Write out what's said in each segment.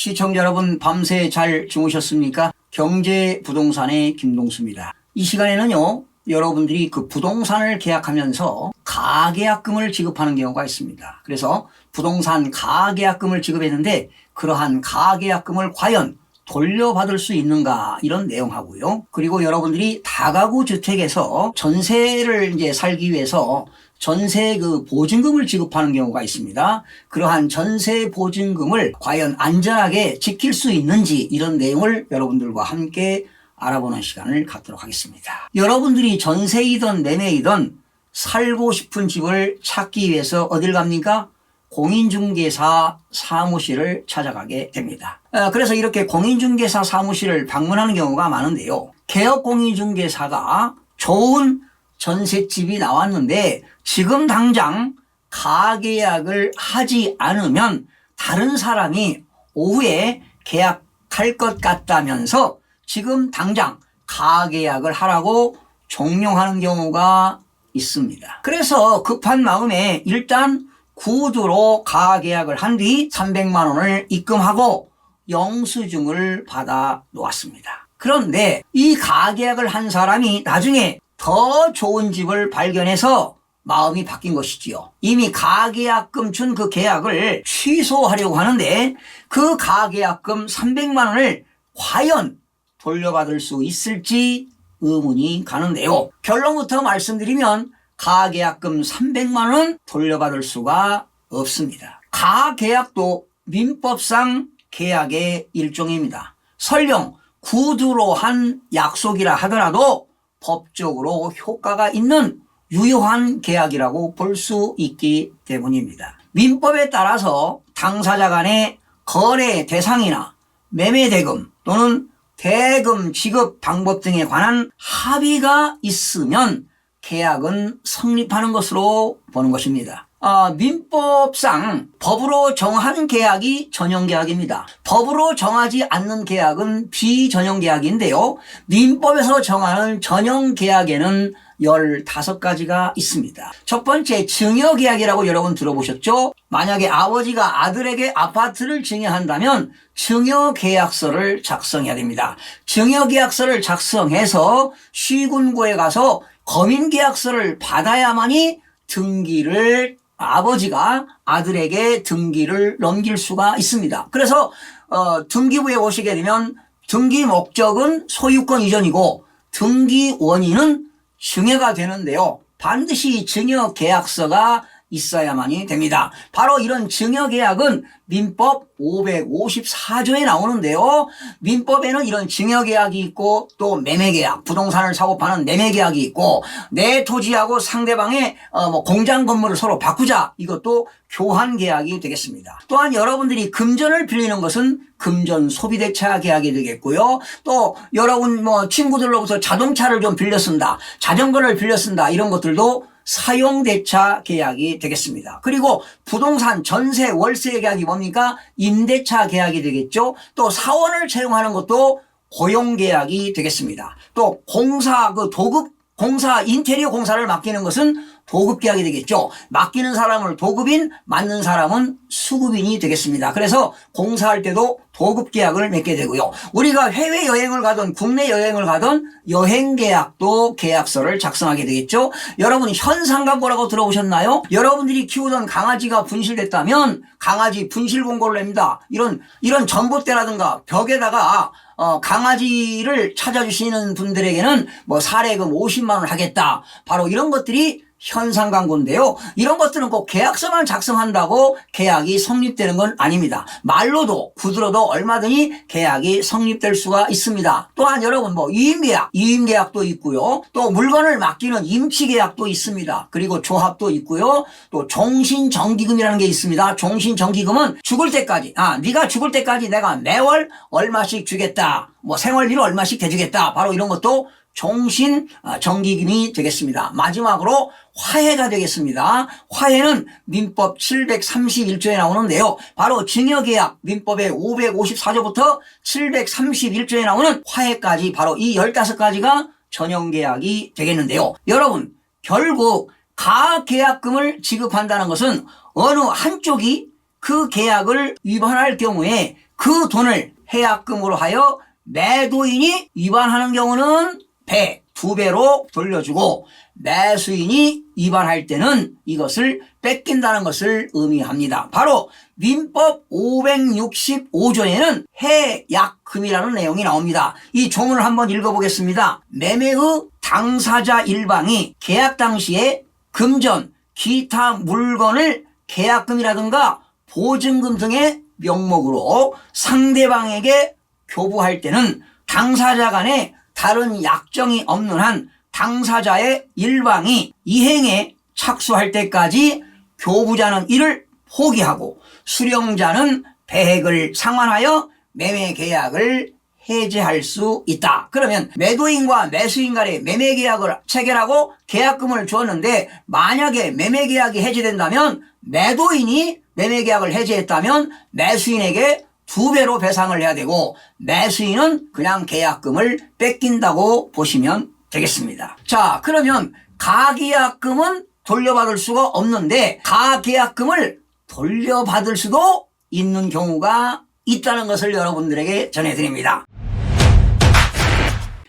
시청자 여러분 밤새 잘 주무셨습니까? 경제 부동산의 김동수입니다. 이 시간에는요. 여러분들이 그 부동산을 계약하면서 가계약금을 지급하는 경우가 있습니다. 그래서 부동산 가계약금을 지급했는데 그러한 가계약금을 과연 돌려받을 수 있는가 이런 내용하고요. 그리고 여러분들이 다가구 주택에서 전세를 이제 살기 위해서 전세 그 보증금을 지급하는 경우가 있습니다. 그러한 전세 보증금을 과연 안전하게 지킬 수 있는지 이런 내용을 여러분들과 함께 알아보는 시간을 갖도록 하겠습니다. 여러분들이 전세이든 매매이든 살고 싶은 집을 찾기 위해서 어딜 갑니까? 공인중개사 사무실을 찾아가게 됩니다. 어, 그래서 이렇게 공인중개사 사무실을 방문하는 경우가 많은데요. 개업 공인중개사가 좋은 전셋집이 나왔는데 지금 당장 가계약을 하지 않으면 다른 사람이 오후에 계약할 것 같다면서 지금 당장 가계약을 하라고 종용하는 경우가 있습니다. 그래서 급한 마음에 일단 구두로 가계약을 한 뒤 300만 원을 입금하고 영수증을 받아 놓았습니다. 그런데 이 가계약을 한 사람이 나중에 더 좋은 집을 발견해서 마음이 바뀐 것이지요. 이미 가계약금 준 그 계약을 취소하려고 하는데 그 가계약금 300만 원을 과연 돌려받을 수 있을지 의문이 가는데요. 결론부터 말씀드리면 가계약금 300만 원 돌려받을 수가 없습니다. 가계약도 민법상 계약의 일종입니다. 설령 구두로 한 약속이라 하더라도 법적으로 효과가 있는 유효한 계약이라고 볼 수 있기 때문입니다. 민법에 따라서 당사자 간의 거래 대상이나 매매 대금 또는 대금 지급 방법 등에 관한 합의가 있으면 계약은 성립하는 것으로 보는 것입니다. 아, 민법상 법으로 정한 계약이 전형계약입니다. 법으로 정하지 않는 계약은 비전형계약인데요. 민법에서 정하는 전형계약에는 15가지가 있습니다. 첫 번째 증여계약이라고 여러분 들어보셨죠? 만약에 아버지가 아들에게 아파트를 증여한다면 증여계약서를 작성해야 됩니다. 증여계약서를 작성해서 시군구에 가서 거민계약서를 받아야만이 등기를 아버지가 아들에게 등기를 넘길 수가 있습니다. 그래서 어, 등기부에 오시게 되면 등기 목적은 소유권 이전이고 등기 원인은 증여가 되는데요. 반드시 증여 계약서가 있어야만이 됩니다. 바로 이런 증여 계약은 민법 554조에 나오는데요. 민법에는 이런 증여 계약이 있고 또 매매 계약, 부동산을 사고 파는 매매 계약이 있고 내 토지하고 상대방의 어, 뭐 공장 건물을 서로 바꾸자 이것도 교환 계약이 되겠습니다. 또한 여러분들이 금전을 빌리는 것은 금전 소비대차 계약이 되겠고요. 또 여러분 뭐 친구들로부터 자동차를 좀 빌려 쓴다, 자전거를 빌려 쓴다 이런 것들도 사용대차 계약이 되겠습니다. 그리고 부동산 전세 월세 계약이 뭡니까? 임대차 계약이 되겠죠. 또 사원을 채용하는 것도 고용 계약이 되겠습니다. 또 공사 그 도급 공사 인테리어 공사를 맡기는 것은 도급 계약이 되겠죠. 맡기는 사람을 도급인, 맡는 사람은 수급인이 되겠습니다. 그래서 공사할 때도 도급 계약을 맺게 되고요. 우리가 해외 여행을 가든 국내 여행을 가든 여행 계약도 계약서를 작성하게 되겠죠. 여러분 현상광고라고 들어보셨나요? 여러분들이 키우던 강아지가 분실됐다면 강아지 분실 공고를 냅니다. 이런 이런 전봇대라든가 벽에다가 어, 강아지를 찾아주시는 분들에게는 뭐 사례금 50만 원 하겠다. 바로 이런 것들이 현상 광고인데요. 이런 것들은 꼭 계약서만 작성한다고 계약이 성립되는 건 아닙니다. 말로도 구두로도 얼마든지 계약이 성립될 수가 있습니다. 또한 여러분 뭐 이임계약, 이임계약도 있고요. 또 물건을 맡기는 임치계약도 있습니다. 그리고 조합도 있고요. 또 종신정기금이라는 게 있습니다. 종신정기금은 죽을 때까지 아 네가 죽을 때까지 내가 매월 얼마씩 주겠다. 뭐 생활비로 얼마씩 대주겠다. 바로 이런 것도 종신 아, 정기금이 되겠습니다. 마지막으로 화해가 되겠습니다. 화해는 민법 731조에 나오는데요. 바로 증여계약 민법의 554조부터 731조에 나오는 화해까지 바로 이 15가지가 전형계약이 되겠는데요. 여러분 결국 가계약금을 지급한다는 것은 어느 한쪽이 그 계약을 위반할 경우에 그 돈을 해약금으로 하여 매도인이 위반하는 경우는 배, 두 배로 돌려주고 매수인이 위반할 때는 이것을 뺏긴다는 것을 의미합니다. 바로 민법 565조에는 해약금이라는 내용이 나옵니다. 이 조문을 한번 읽어보겠습니다. 매매의 당사자 일방이 계약 당시에 금전, 기타 물건을 계약금이라든가 보증금 등의 명목으로 상대방에게 교부할 때는 당사자 간에 다른 약정이 없는 한 당사자의 일방이 이행에 착수할 때까지 교부자는 이를 포기하고 수령자는 배액을 상환하여 매매 계약을 해제할 수 있다. 그러면 매도인과 매수인 간의 매매 계약을 체결하고 계약금을 주었는데 만약에 매매 계약이 해제된다면 매도인이 매매 계약을 해제했다면 매수인에게 두 배로 배상을 해야 되고 매수인은 그냥 계약금을 뺏긴다고 보시면 되겠습니다. 자, 그러면 가계약금은 돌려받을 수가 없는데 가계약금을 돌려받을 수도 있는 경우가 있다는 것을 여러분들에게 전해드립니다.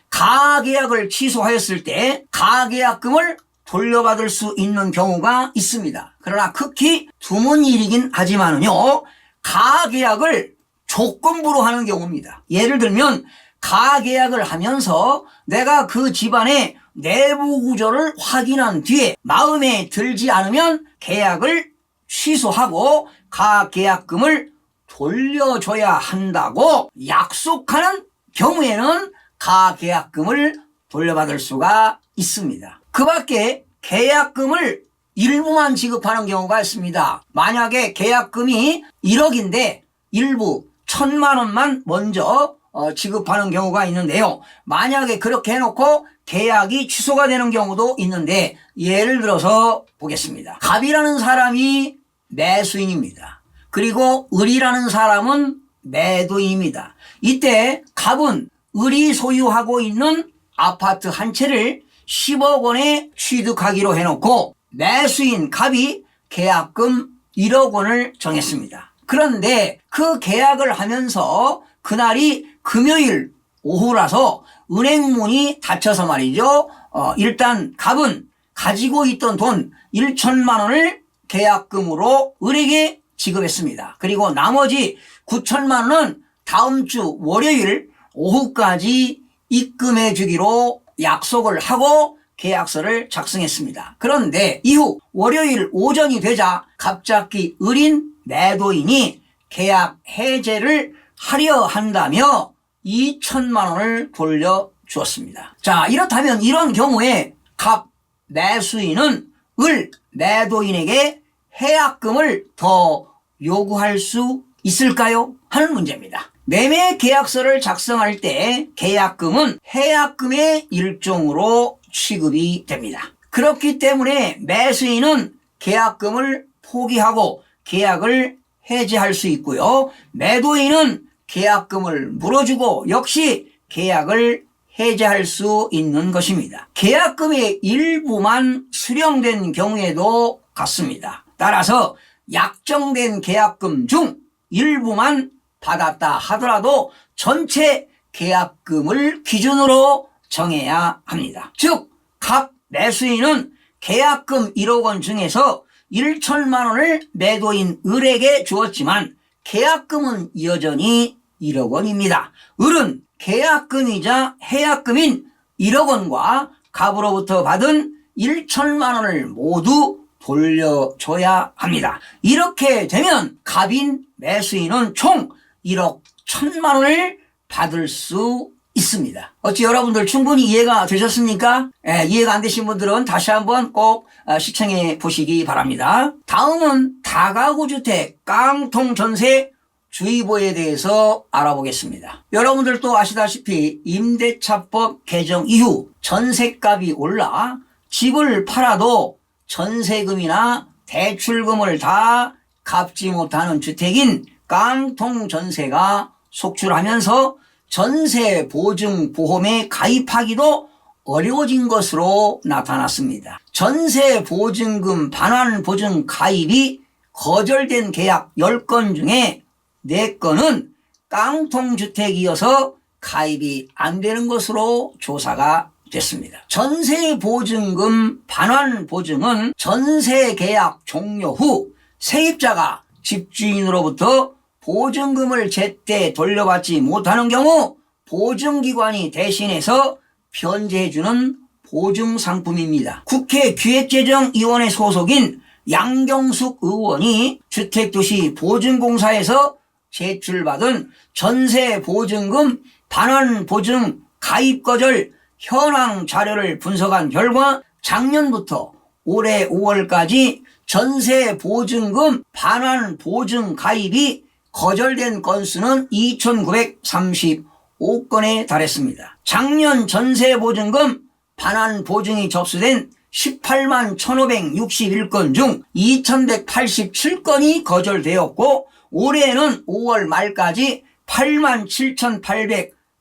가계약을 취소하였을 때 가계약금을 돌려받을 수 있는 경우가 있습니다. 그러나 극히 드문 일이긴 하지만은요, 가계약을 조건부로 하는 경우입니다. 예를 들면, 가계약을 하면서 내가 그 집안의 내부 구조를 확인한 뒤에 마음에 들지 않으면 계약을 취소하고 가계약금을 돌려줘야 한다고 약속하는 경우에는 가계약금을 돌려받을 수가 있습니다. 그 밖에 계약금을 일부만 지급하는 경우가 있습니다. 만약에 계약금이 1억인데 일부 천만 원만 먼저 어, 지급하는 경우가 있는데요. 만약에 그렇게 해놓고 계약이 취소가 되는 경우도 있는데 예를 들어서 보겠습니다. 갑이라는 사람이 매수인입니다. 그리고 을이라는 사람은 매도인입니다. 이때 갑은 을이 소유하고 있는 아파트 한 채를 10억 원에 취득하기로 해놓고 매수인 갑이 계약금 1억 원을 정했습니다. 그런데 그 계약을 하면서 그날이 금요일 오후라서 은행문이 닫혀서 말이죠. 어, 일단 갑은 가지고 있던 돈 1천만 원을 계약금으로 을에게 지급했습니다. 그리고 나머지 9천만 원은 다음 주 월요일 오후까지 입금해 주기로 약속을 하고 계약서를 작성했습니다. 그런데 이후 월요일 오전이 되자 갑자기 을인 매도인이 계약 해제를 하려 한다며 2천만 원을 돌려주었습니다. 자, 이렇다면 이런 경우에 갑 매수인은 을 매도인에게 해약금을 더 요구할 수 있을까요? 하는 문제입니다. 매매 계약서를 작성할 때 계약금은 해약금의 일종으로 취급이 됩니다. 그렇기 때문에 매수인은 계약금을 포기하고 계약을 해지할 수 있고요. 매도인은 계약금을 물어주고 역시 계약을 해제할 수 있는 것입니다. 계약금의 일부만 수령된 경우에도 같습니다. 따라서 약정된 계약금 중 일부만 받았다 하더라도 전체 계약금을 기준으로 정해야 합니다. 즉, 각 매수인은 계약금 1억 원 중에서 1천만 원을 매도인 을에게 주었지만 계약금은 여전히 1억 원입니다. 을은 계약금이자 해약금인 1억 원과 갑으로부터 받은 1천만 원을 모두 돌려줘야 합니다. 이렇게 되면 갑인 매수인은 총 1억 1천만 원을 받을 수 있습니다. 어찌 여러분들 충분히 이해가 되셨습니까? 예, 이해가 안 되신 분들은 다시 한번 꼭 아, 시청해 보시기 바랍니다. 다음은 다가구 주택 깡통 전세 주의보에 대해서 알아보겠습니다. 여러분들도 아시다시피 임대차법 개정 이후 전세값이 올라 집을 팔아도 전세금이나 대출금을 다 갚지 못하는 주택인 깡통 전세가 속출하면서 전세 보증 보험에 가입하기도 어려워진 것으로 나타났습니다. 전세 보증금 반환 보증 가입이 거절된 계약 10건 중에 4건은 깡통주택이어서 가입이 안 되는 것으로 조사가 됐습니다. 전세 보증금 반환 보증은 전세 계약 종료 후 세입자가 집주인으로부터 보증금을 제때 돌려받지 못하는 경우 보증기관이 대신해서 변제해주는 보증상품입니다. 국회 기획재정위원회 소속인 양경숙 의원이 주택도시 보증공사에서 제출받은 전세 보증금 반환 보증 가입 거절 현황 자료를 분석한 결과 작년부터 올해 5월까지 전세 보증금 반환 보증 가입이 거절된 건수는 2,935건에 달했습니다. 작년 전세 보증금 반환 보증이 접수된 18만 1,561건 중 2,187건이 거절되었고 올해는 5월 말까지 8만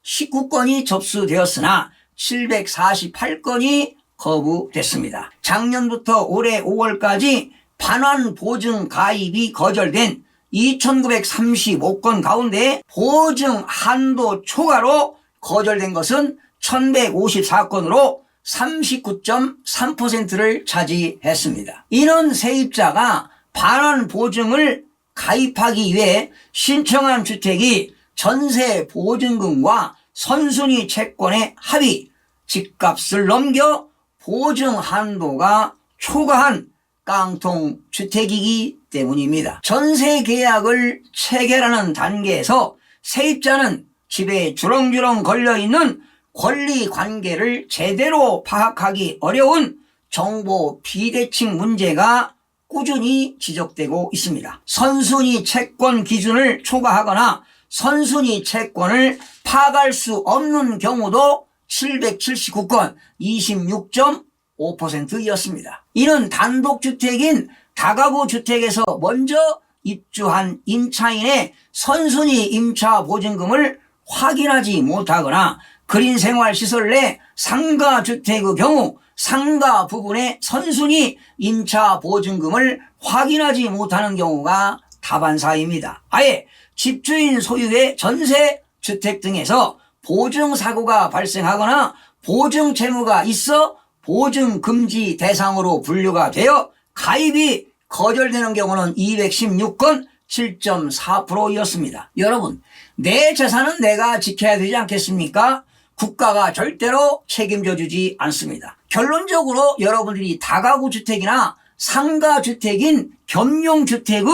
7,819건이 접수되었으나 748건이 거부됐습니다. 작년부터 올해 5월까지 반환 보증 가입이 거절된 2,935건 가운데 보증 한도 초과로 거절된 것은 1,154건으로 39.3%를 차지했습니다. 이런 세입자가 반환 보증을 가입하기 위해 신청한 주택이 전세 보증금과 선순위 채권의 합의, 집값을 넘겨 보증 한도가 초과한 깡통 주택이기 때문입니다. 전세 계약을 체결하는 단계에서 세입자는 집에 주렁주렁 걸려 있는 권리 관계를 제대로 파악하기 어려운 정보 비대칭 문제가 꾸준히 지적되고 있습니다. 선순위 채권 기준을 초과하거나 선순위 채권을 파악할 수 없는 경우도 779건 26.5%였습니다. 이는 단독주택인 다가구 주택에서 먼저 입주한 임차인의 선순위 임차 보증금을 확인하지 못하거나 그린 생활 시설 내 상가 주택의 경우 상가 부분의 선순위 임차 보증금을 확인하지 못하는 경우가 다반사입니다. 아예 집주인 소유의 전세 주택 등에서 보증 사고가 발생하거나 보증 채무가 있어 보증 금지 대상으로 분류가 되어 가입이 거절되는 경우는 216건 7.4%였습니다. 여러분, 내 재산은 내가 지켜야 되지 않겠습니까? 국가가 절대로 책임져 주지 않습니다. 결론적으로 여러분들이 다가구 주택이나 상가 주택인 겸용 주택의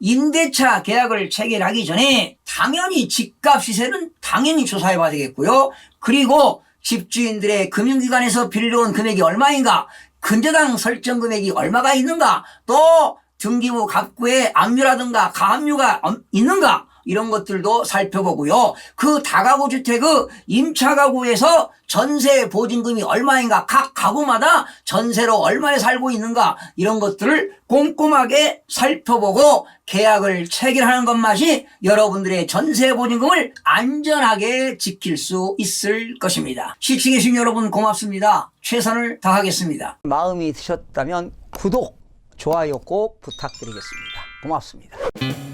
임대차 계약을 체결하기 전에 당연히 집값 시세는 당연히 조사해 봐야 되겠고요. 그리고 집주인들의 금융기관에서 빌려온 금액이 얼마인가, 근저당 설정 금액이 얼마가 있는가, 또 등기부 갑구에 압류라든가 가압류가 있는가, 이런 것들도 살펴보고요. 그 다가구 주택의 임차 가구에서 전세 보증금이 얼마인가 각 가구마다 전세로 얼마에 살고 있는가 이런 것들을 꼼꼼하게 살펴보고 계약을 체결하는 것만이 여러분들의 전세 보증금을 안전하게 지킬 수 있을 것입니다. 시청해주신 여러분 고맙습니다. 최선을 다하겠습니다. 마음이 드셨다면 구독, 좋아요 꼭 부탁드리겠습니다. 고맙습니다.